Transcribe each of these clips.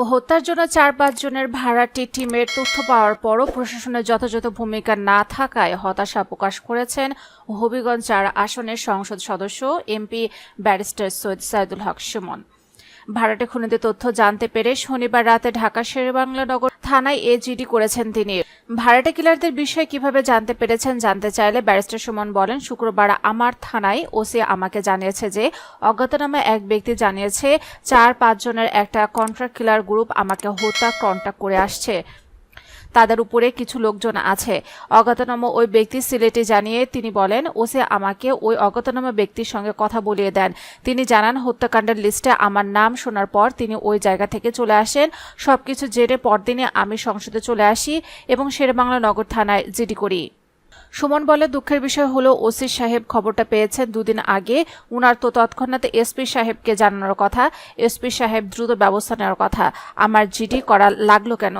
ও হত্যার জন্য চার পাঁচজনের ভাড়াটি টিমের তথ্য পাওয়ার পরও প্রশাসনের যথাযথ ভূমিকা না থাকায় হতাশা প্রকাশ করেছেন হবিগঞ্জ চার আসনের সংসদ সদস্য এমপি ব্যারিস্টার সৈয়দ সাইদুল হক সুমন। ভাড়াটে খুনিদের তথ্য জানতে পেরে শনিবার রাতে ঢাকা শেরেবাংলা নগর থানায় এজিডি জিডি করেছেন তিনি। ভাড়াটে কিলারদের বিষয়ে কীভাবে জানতে পেরেছেন জানতে চাইলে ব্যারিস্টার সুমন বলেন, শুক্রবার আমার থানায় ওসি আমাকে জানিয়েছে যে অজ্ঞাতনামা এক ব্যক্তি জানিয়েছে, চার পাঁচজনের একটা কন্ট্রাক্ট কিলার গ্রুপ আমাকে হত্যা কন্ট্যাক্ট করে আসছে। তাদের উপরে কিছু লোকজন আছে। অজ্ঞাতনামা ওই ব্যক্তি সিলেটে জানিয়ে তিনি বলেন, ওসি আমাকে ওই অজ্ঞাতনামা ব্যক্তির সঙ্গে কথা বলিয়ে দেন। তিনি জানান, হত্যাকাণ্ডের লিস্টে আমার নাম শোনার পর তিনি ওই জায়গা থেকে চলে আসেন। সবকিছু জেনে পরদিনে আমি সংসদে চলে আসি এবং শেরবাংলা নগর থানায় জিডি করি। সুমন বলে, দুঃখের বিষয় হলো, ওসি সাহেব খবরটা পেয়েছেন দুদিন আগে। উনার তো তৎক্ষণাৎ এসপি সাহেবকে জানানোর কথা। এসপি সাহেব দ্রুত ব্যবস্থা নেওয়ার কথা। আমার জিডি করা লাগল কেন?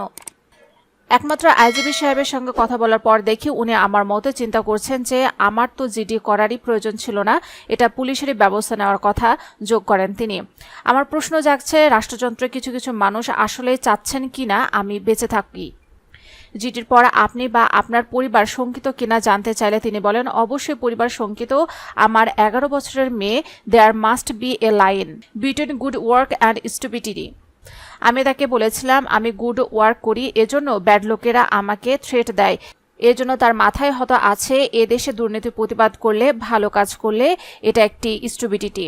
একমাত্র আইজিবি সাহেবের সঙ্গে কথা বলার পর দেখি উনি আমার মতো চিন্তা করছেন যে আমার তো জিডি করারই প্রয়োজন ছিল না, এটা পুলিশেরই ব্যবস্থা নেওয়ার কথা যোগ করেন তিনি। আমার প্রশ্ন জাগছে রাষ্ট্রযন্ত্রে কিছু কিছু মানুষ আসলে চাচ্ছেন কিনা আমি বেঁচে থাকি জিডির পর আপনি বা আপনার পরিবার শঙ্কিত কিনা জানতে চাইলে তিনি বলেন, অবশ্যই পরিবার শঙ্কিত, আমার এগারো বছরের মেয়ে there must be a line between good work and stupidity আমি তাকে বলেছিলাম, আমি গুড ওয়ার্ক করি, এজন্য ব্যাড লোকেরা আমাকে থ্রেট দেয়। এজন্য তার মাথায় হয়তো আছে, এ দেশে দুর্নীতি প্রতিবাদ করলে, ভালো কাজ করলে এটা একটি স্টুবিডিটি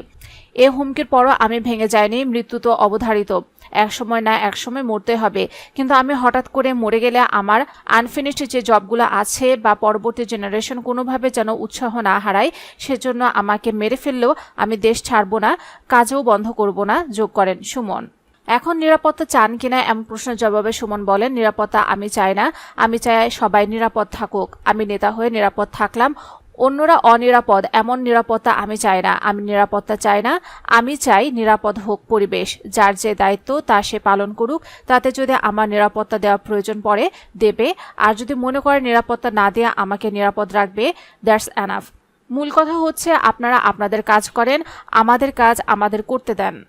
এ হুমকির পরও আমি ভেঙে যাইনি, মৃত্যু তো অবধারিত। একসময় না একসময় মরতে হবে। কিন্তু আমি হঠাৎ করে মরে গেলে আমার আনফিনিশড যে জবগুলো আছে বা পরবর্তী জেনারেশন কোনোভাবে যেন উৎসাহ না হারায়, সেজন্য আমাকে মেরে ফেললেও আমি দেশ ছাড়ব না, কাজেও বন্ধ করব না। যোগ করেন সুমন। এখন নিরাপত্তা চান কিনা এমন প্রশ্নের জবাবে সুমন বলেন, নিরাপত্তা আমি চাই না। আমি চাই সবাই নিরাপদ থাকুক। আমি নেতা হয়ে নিরাপদ থাকলাম। অন্যরা অনিরাপদ। এমন নিরাপত্তা আমি চাই না। আমি নিরাপত্তা চাই না। আমি চাই নিরাপদ হোক পরিবেশ। যার যে দায়িত্ব, তা সে পালন করুক। তাতে যদি আমার নিরাপত্তা দেওয়া প্রয়োজন পড়ে, দেবে। আর যদি মনে করে নিরাপত্তা না দেয়া আমাকে নিরাপদ রাখবে, দ্যাটস অ্যানাফ মূল কথা হচ্ছে, আপনারা আপনাদের কাজ করেন। আমাদের কাজ আমাদের করতে দেন।